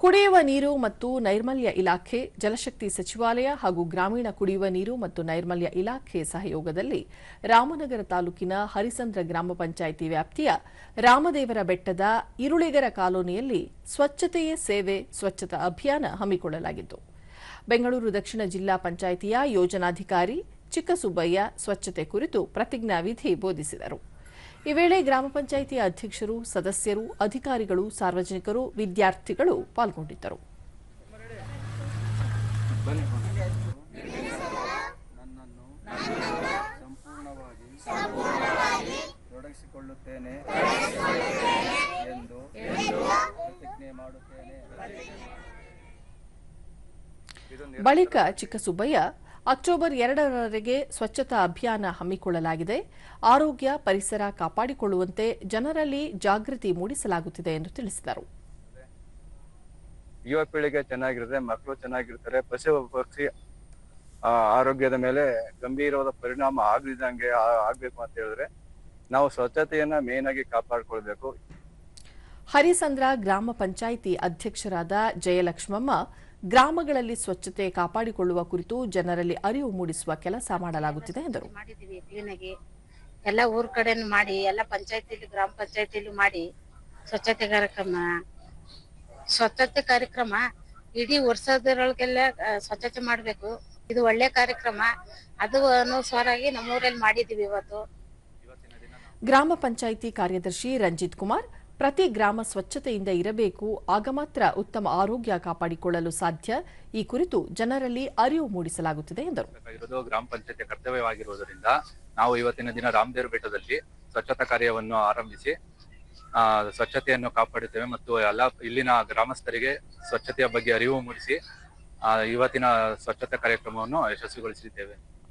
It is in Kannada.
ಕುಡಿಯುವ ನೀರು ಮತ್ತು ನೈರ್ಮಲ್ಯ ಇಲಾಖೆ, ಜಲಶಕ್ತಿ ಸಚಿವಾಲಯ ಹಾಗೂ ಗ್ರಾಮೀಣ ಕುಡಿಯುವ ನೀರು ಮತ್ತು ನೈರ್ಮಲ್ಯ ಇಲಾಖೆ ಸಹಯೋಗದಲ್ಲಿ ರಾಮನಗರ ತಾಲೂಕಿನ ಹರಿಸಂದ್ರ ಗ್ರಾಮ ಪಂಚಾಯಿತಿ ವ್ಯಾಪ್ತಿಯ ರಾಮದೇವರ ಬೆಟ್ಟದ ಇರುಳಿಗರ ಕಾಲೋನಿಯಲ್ಲಿ ಸ್ವಚ್ಛತೆಯೇ ಸೇವೆ, ಸ್ವಚ್ಛತಾ ಅಭಿಯಾನ ಹಮ್ಮಿಕೊಳ್ಳಲಾಗಿತ್ತು. ಬೆಂಗಳೂರು ದಕ್ಷಿಣ ಜಿಲ್ಲಾ ಪಂಚಾಯಿತಿಯ ಯೋಜನಾಧಿಕಾರಿ ಚಿಕ್ಕಸುಬ್ಬಯ್ಯ ಸ್ವಚ್ಛತೆ ಕುರಿತು ಪ್ರತಿಜ್ಞಾವಿಧಿ ಬೋಧಿಸಿದರು. ಈ ವೇಳೆ ಗ್ರಾಮ ಪಂಚಾಯಿತಿ ಅಧ್ಯಕ್ಷರು ಸದಸ್ಯರು ಅಧಿಕಾರಿಗಳು ಸಾರ್ವಜನಿಕರು ವಿದ್ಯಾರ್ಥಿಗಳು ಪಾಲ್ಗೊಂಡಿದ್ದರು. ತೊಡಗಿಸಿಕೊಳ್ಳುತ್ತೇನೆ ಎಂದು ಪ್ರತಿಜ್ಞೆ ಮಾಡುತ್ತೇನೆ ಬಳಿಕ ಚಿಕ್ಕಸುಬ್ಬಯ್ಯ ಅಕ್ಟೋಬರ್ ಎರಡರವರೆಗೆ ಸ್ವಚ್ಛತಾ ಅಭಿಯಾನ ಹಮ್ಮಿಕೊಳ್ಳಲಾಗಿದೆ. ಆರೋಗ್ಯ ಪರಿಸರ ಕಾಪಾಡಿಕೊಳ್ಳುವಂತೆ ಜನರಲ್ಲಿ ಜಾಗೃತಿ ಮೂಡಿಸಲಾಗುತ್ತಿದೆ ಎಂದು ತಿಳಿಸಿದರು. ಯುವ ಪೀಳಿಗೆ ಚೆನ್ನಾಗಿರುತ್ತೆ ಮಕ್ಕಳು ಚೆನ್ನಾಗಿರ್ತಾರೆ ಪಶು ಪಕ್ಷಿ ಆರೋಗ್ಯದ ಮೇಲೆ ಗಂಭೀರವಾದ ಪರಿಣಾಮ ಆಗಲಿದಂಗೆ ಆ- ಆಗ್ಬೇಕು ಅಂತ ಹೇಳಿದ್ರೆ ನಾವು ಸ್ವಚ್ಛತೆಯನ್ನ ಮೇನ್ ಆಗಿ ಕಾಪಾಡಿಕೊಳ್ಬೇಕು. ಹರಿಸಂದ್ರ ಗ್ರಾಮ ಪಂಚಾಯಿತಿ ಅಧ್ಯಕ್ಷರಾದ ಜಯಲಕ್ಷ್ಮಮ್ಮ ಗ್ರಾಮಗಳಲ್ಲಿ ಸ್ವಚ್ಛತೆ ಕಾಪಾಡಿಕೊಳ್ಳುವ ಕುರಿತು ಜನರಲ್ಲಿ ಅರಿವು ಮೂಡಿಸುವ ಕೆಲಸ ಮಾಡಲಾಗುತ್ತಿದೆ ಎಂದರು. ಮಾಡಿದೀವಿ ಕ್ಲೀನಾಗಿ. ಎಲ್ಲ ಊರ್ ಕಡೆನು ಮಾಡಿ ಎಲ್ಲ ಪಂಚಾಯತಿಲಿ ಗ್ರಾಮ ಪಂಚಾಯತಿಲಿ ಮಾಡಿ ಸ್ವಚ್ಛತೆ ಕಾರ್ಯಕ್ರಮ. ಸ್ವಚ್ಛತೆ ಕಾರ್ಯಕ್ರಮ ಇಡೀ ವರ್ಷದೊಳಗೆಲ್ಲ ಆ, ಸ್ವಚ್ಛತೆ ಮಾಡ್ಬೇಕು. ಇದು ಒಳ್ಳೆ ಕಾರ್ಯಕ್ರಮ. ಅದು ಅನುಸಾರಾಗಿ ನಮ್ಮೂರಲ್ಲಿ ಮಾಡಿದೀವಿ ಇವತ್ತು. ಗ್ರಾಮ ಪಂಚಾಯಿತಿ ಕಾರ್ಯದರ್ಶಿ ರಂಜಿತ್ ಕುಮಾರ್ ಪ್ರತಿ ಗ್ರಾಮ ಸ್ವಚ್ಛತೆಯಿಂದ ಇರಬೇಕು, ಆಗ ಮಾತ್ರ ಉತ್ತಮ ಆರೋಗ್ಯ ಕಾಪಾಡಿಕೊಳ್ಳಲು ಸಾಧ್ಯ. ಈ ಕುರಿತು ಜನರಲ್ಲಿ ಅರಿವು ಮೂಡಿಸಲಾಗುತ್ತಿದೆ, ಎಂದರು. ಗ್ರಾಮ ಪಂಚಾಯತ್ ಕರ್ತವ್ಯವಾಗಿರುವುದರಿಂದ ನಾವು ಇವತ್ತಿನ ದಿನ ರಾಮದೇವ್ರ ಬೆಟ್ಟದಲ್ಲಿ ಸ್ವಚ್ಛತಾ ಕಾರ್ಯವನ್ನು ಆರಂಭಿಸಿ ಸ್ವಚ್ಛತೆಯನ್ನು ಕಾಪಾಡುತ್ತೇವೆ ಮತ್ತು ಎಲ್ಲ ಇಲ್ಲಿನ ಗ್ರಾಮಸ್ಥರಿಗೆ ಸ್ವಚ್ಛತೆಯ ಬಗ್ಗೆ ಅರಿವು ಮೂಡಿಸಿ ಇವತ್ತಿನ ಸ್ವಚ್ಛತಾ ಕಾರ್ಯಕ್ರಮವನ್ನು ಯಶಸ್ವಿಗೊಳಿಸಿದ್ದೇವೆ.